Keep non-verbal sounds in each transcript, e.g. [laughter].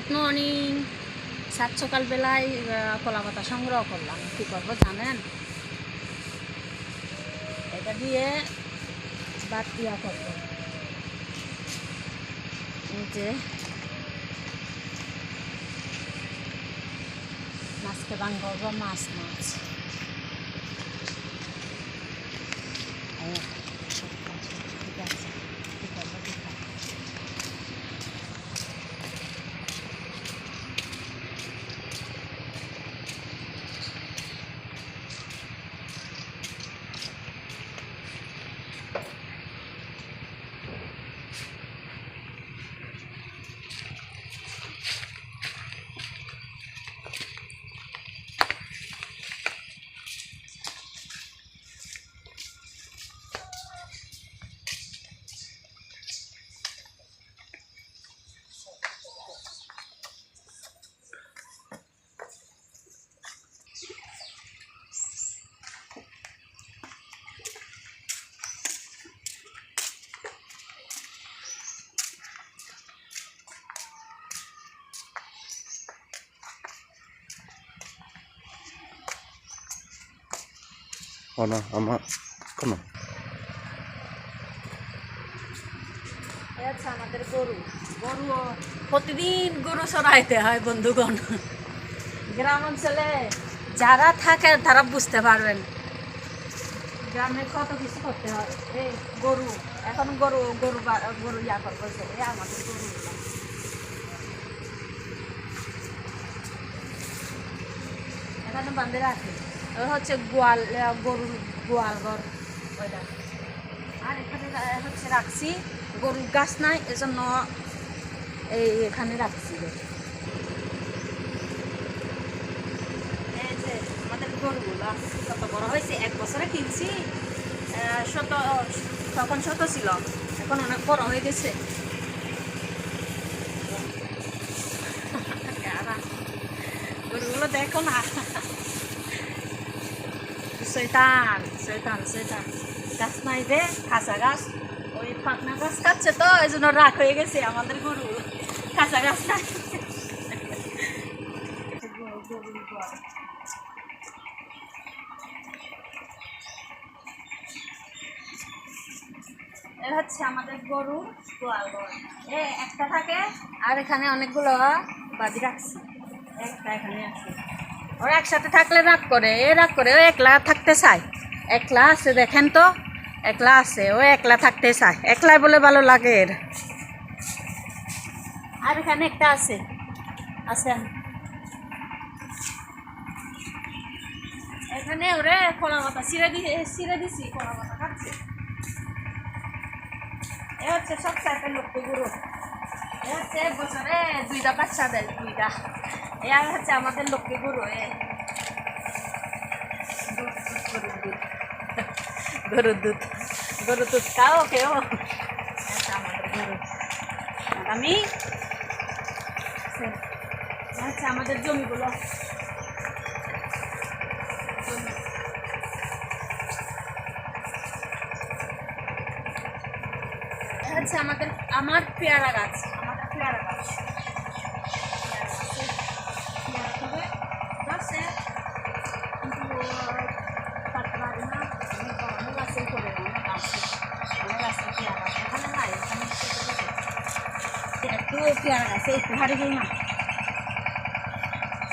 Good morning সাত সকালবেলায় কলা পাতা সংগ্রহ করলাম। কী করব জানেন? এটা দিয়ে বাদ দিয়া করব। যে মাছকে বাং করব মাছ মাছ এই, ঠিক আছে কী করব কী করব কোনো এই হচ্ছে আমাদের গরু গরু প্রতিদিন গরু হয় বন্ধুগণ গ্রাম অঞ্চলে যারা থাকে তারা বুঝতে পারবেন গ্রামে কত কিছু করতে হয় এই গরু এখন গরু গরু গরু ইয়া আমাদের গরু এখানে বান্ধে রাখে হচ্ছে গোয়াল গরুর গোয়াল ঘর ওইটা। আর এখানে হচ্ছে রাখছি গরুর গাছ নাই, এজন্য এই এখানে রাখছি। এই যে আমাদের গরুগুলো কত বড় হয়েছে, এক বছরে কিনছি শত, তখন শত ছিল, এখন অনেক বড় হয়ে গেছে। [laughs] গরুগুলো দেখো না। [laughs] শৈতান শৈতান শৈতান গাছ নাই যে কাঁচা গাছ ওই পাকনা গাছ কাটছে তো এই জন্য রাগ হয়ে গেছে আমাদের গরু কাঁচা গাছ নাই হচ্ছে আমাদের গরু গোয়াল ঘর এ একটা থাকে আর এখানে অনেকগুলো বাজি রাখছি একটা এখানে আছে ওরা একসাথে থাকলে রাগ করে, এ রাগ করে, ও একলা থাকতে চায়। একলা আছে, দেখেন তো, একলা আছে, ও একলা থাকতে চায়। একলাই বলে ভালো লাগে এর। আর এখানে একটা আছে আছে এখানে ওরে কলা পাতা, ছিঁড়ে দিয়ে ছিঁড়ে দিছি, কলা পাতা খাচ্ছে এ হচ্ছে সব চাইতে লক্ষ্য গুরু। এ হচ্ছে বছরে দুইটা বাচ্চা দেয়, দুইটা। এ আর হচ্ছে আমাদের লক্ষ্মী গুরু গরুর দুধ। গরুর দুধ খাও কেউ এটা আমাদের গরু। আমি হচ্ছে আমাদের জমিগুলো। হচ্ছে আমাদের আমার পেয়ারা গাছ।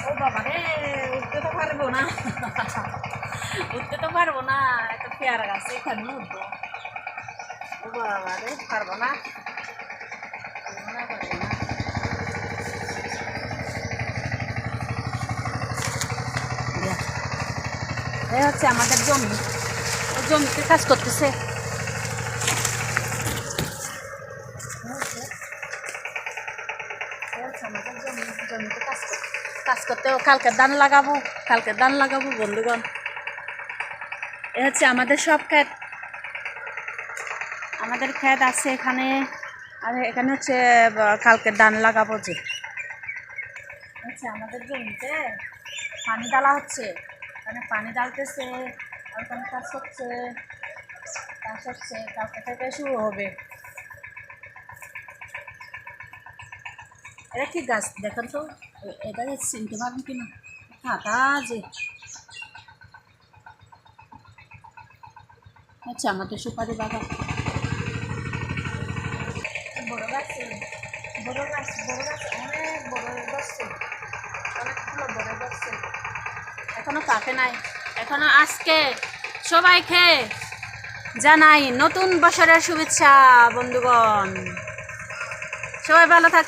ও বাবা উঠতে তো পারব না। উঠতে তো পারব না একটা পেয়ারা গাছে উঠবো। ও বাবা রে, পারব না। এই হচ্ছে আমাদের জমি। জমিতে কাজ করতেছে। জমিতে কাজ করতে কাজ করতে কালকে ধান লাগাবো, কালকে ধান লাগাবো, বন্ধুগণ। এ হচ্ছে আমাদের সব ক্ষেত। আমাদের ক্ষেত আছে এখানে, আর এখানে হচ্ছে কালকে ধান লাগাবো যে। আচ্ছা আমাদের জমিতে পানি ডালা হচ্ছে। এখানে পানি ডালতেছে ওখানে কাজ হচ্ছে কাজ হচ্ছে, কালকে থেকে শুরু হবে। কি গাছ? দেখেন তো। এটা চিনতে পারেন কিনা? কাটা যে আচ্ছা আমাদের সুপারি বাগান। বড় গাছ বড় গাছ বড় গাছ, অনেক বড় গাছ অনেকগুলো বড় গাছ এখনও পাকে নাই? এখনও আজকে সবাইকে জানাই নতুন বছরের শুভেচ্ছা, বন্ধুগণ। সবাই ভালো থাক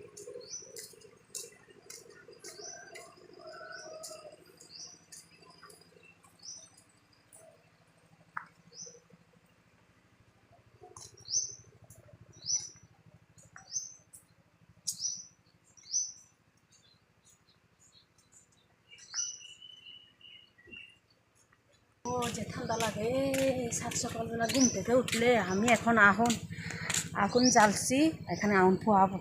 যে ঠান্ডা লাগে সাত সকালবেলা ঘুম থেকে উঠলে আমি এখন আগুন আগুন জ্বালছি, এখানে আগুন পোয়াবো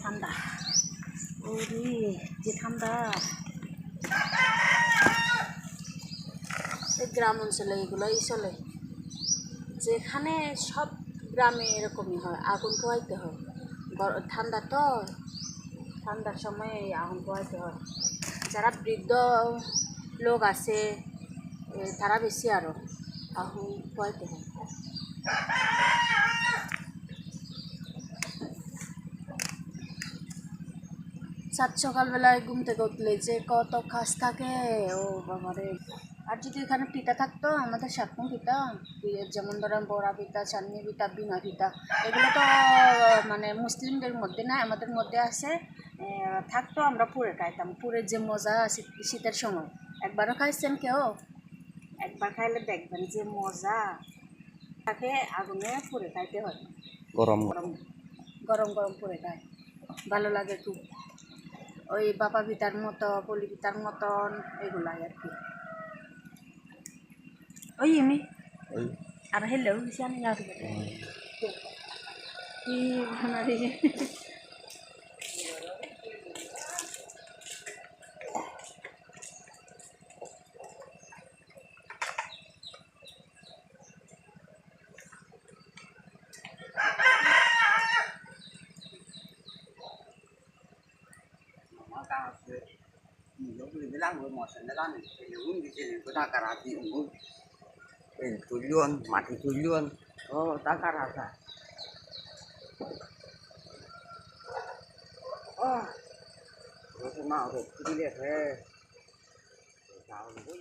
ঠান্ডা। ওরে, যে ঠান্ডা। গ্রাম অঞ্চলে এগুলোই চলে। যেখানে সব গ্রামে এরকমই হয়, আগুন পোয়াইতে হয়। ঠান্ডা তো, ঠান্ডার সময় আগুন পোয়াইতে হয়। যারা বৃদ্ধ লোক আছে তারা বেশি আরও পোয়াইতে হয় সাত সকালবেলায় ঘুম থেকে উঠলে যে কত কাজ থাকে, ও বাবারে। আর যদি এখানে পিঠা থাকতো, আমাদের সাতক্ষণ পিঠা যেমন ধরেন বড়া পিঠা, চাটনি পিঠা বিমা পিঠা, এগুলো তো মানে মুসলিমদের মধ্যে না, আমাদের মধ্যে আছে। থাকতো আমরা পুরে খাইতাম। পুরের যে মজা শীতের সময়। একবারও খাইছেন কেউ? একবার খাইলে দেখবেন যে মজা। তাকে আগুনে পুরে খাইতে হয়। গরম। গরম গরম গরম পুরে খায়। ভালো লাগে খুব। ওই বাপা পিতার মতো পলি পিতার মতন এগুলাই আর কি। ওই এমনি আর হেলেও আমি আর কি tan với một sân đá lăn thì đúng như thế này? Có ta cả là gì cũng tôi luôn, mặt thì tôi luôn. Có ta cả là cả à nó sẽ mạo được cái liệt thế sao nó có